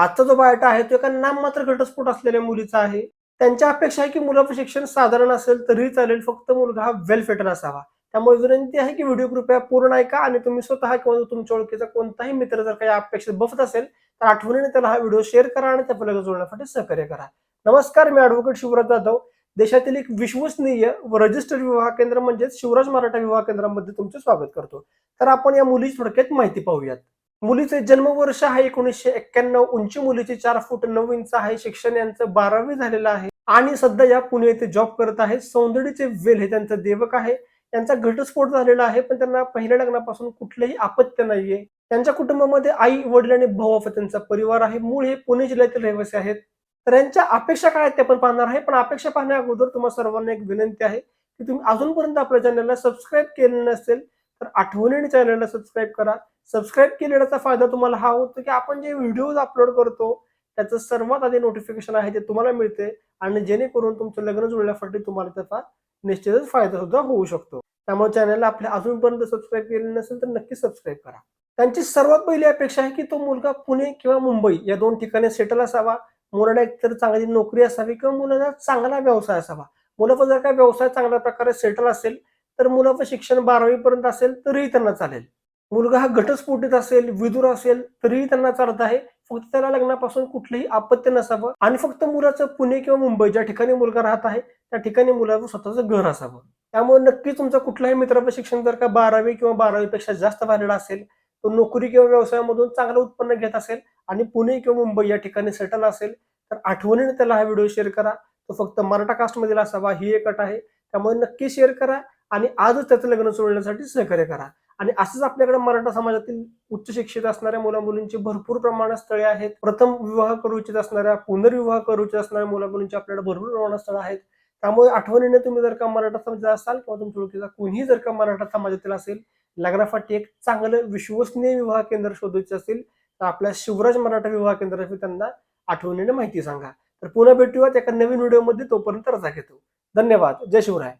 आजचा जो बायोटा आहे तो एका नाममात्र घटस्फोट असलेल्या मुलीचा आहे. त्यांच्या अपेक्षा आहे की मुलाचं शिक्षण साधारण असेल तरीही चालेल फक्त मुलगा हा वेल फेटर असावा. त्यामुळे विनंती आहे की व्हिडिओ कृपया पूर्ण ऐका आणि तुम्ही स्वतः किंवा तुमच्या ओळखीचा कोणताही मित्र जर काही अपेक्षित बफत असेल तर आठवणीने त्याला हा व्हिडिओ शेअर करा आणि त्या फलक जोडण्यासाठी सहकार्य करा. नमस्कार मी ॲडव्होकेट शिवराज जाधव. देशातील एक विश्वसनीय व रजिस्टर्ड विवाह केंद्र म्हणजेच शिवराज मराठा विवाह केंद्रामध्ये तुमचे स्वागत करतो. तर आपण या मुलीची थोडक्यात माहिती पाहूयात. मुलीचे जन्मवर्ष आहे एकोणीसशे एक्क्याण्णव उंची मुलीची चार फूट नऊ इंच आहे. शिक्षण यांचं बारावी झालेलं आहे. आणि सध्या या पुणे येथे जॉब करत आहे. सौंदर्यचे वेल हे त्यांचं देवक आहे. त्यांचा घटस्फोट झालेला आहे पण त्यांना पहिल्या लग्नापासून कुठलंही आपत्य नाहीये. त्यांच्या कुटुंबामध्ये आई वडील आणि भाऊ असा त्यांचा परिवार आहे. मूळ हे पुणे जिल्ह्यातील रहिवासी आहेत. तर यांच्या अपेक्षा काय आहेत ते आपण पाहणार आहे. पण अपेक्षा पाहण्या अगोदर तुम्हाला सर्वांना एक विनंती आहे की तुम्ही अजूनपर्यंत आपल्या चॅनलला सबस्क्राईब केलं नसेल तर आठवणीने चॅनलला सबस्क्राईब करा. सबस्क्राईब केलेल्याचा फायदा तुम्हाला हा होतो की आपण जे व्हिडिओज अपलोड करतो त्याचं सर्वात आधी नोटिफिकेशन आहे ते तुम्हाला मिळते आणि जेणेकरून तुमचं लग्न जुळण्यासाठी तुम्हाला त्याचा निश्चितच फायदा सुद्धा होऊ शकतो. त्यामुळे चॅनलला आपल्या अजूनपर्यंत सबस्क्राईब केले नसेल तर नक्की सबस्क्राईब करा. त्यांची सर्वात पहिली अपेक्षा आहे की तो मुलगा पुणे किंवा मुंबई या दोन ठिकाणी सेटल असावा. मुलाला एकतर चांगली नोकरी असावी किंवा मुलाला चांगला व्यवसाय असावा. मुलाचा जर का व्यवसाय चांगल्या प्रकारे सेटल असेल तर मुलाचं शिक्षण बारावी पर्यंत असेल तरीही त्यांना चालेल. मुलगा हा घटस्फोटीत असेल विदूर असेल तरीही त्यांना चालत आहे. फक्त त्याला लग्नापासून कुठलंही आपत्ती नसावं आणि फक्त मुलाचं पुणे किंवा मुंबई ज्या ठिकाणी मुलगा राहत आहे त्या ठिकाणी मुलाचं स्वतःचं घर असावं. त्यामुळे नक्की तुमचा कुठलाही मित्राचं शिक्षण जर का बारावी किंवा बारावीपेक्षा जास्त झालेलं असेल तो नोकरी किंवा व्यवसायामधून चांगलं उत्पन्न घेत असेल आणि पुणे किंवा मुंबई या ठिकाणी सेटल असेल तर आठवणीने त्याला हा व्हिडिओ शेअर करा. तो फक्त मराठा कास्टमधील असावा ही एक अट आहे. त्यामुळे नक्की शेअर करा. आणि आजच त्याचं लग्न सोडण्यासाठी सहकार्य करा. आणि असंच आपल्याकडे मराठा समाजातील उच्च शिक्षित असणाऱ्या मुला मुलींची भरपूर प्रमाणात स्थळे आहेत. प्रथम विवाह करू इच्छित असणाऱ्या पुनर्विवाह करू इच्छित असणाऱ्या मुला मुलींची आपल्याकडे भरपूर प्रमाणात स्थळं आहेत. त्यामुळे आठवणीने तुम्ही जर का मराठा समाजात असाल किंवा तुमच्या ओळखीचा कोणीही जर का मराठा समाजातील असेल लग्नासाठी एक चांगलं विश्वसनीय विवाह केंद्र शोधायचे असेल तर आपल्या शिवराज मराठा विवाह केंद्राची त्यांना आठवणीने माहिती सांगा. तर पुन्हा भेटूयात एका नवीन व्हिडिओमध्ये तोपर्यंत रजा घेतो. धन्यवाद. जय शिवराय.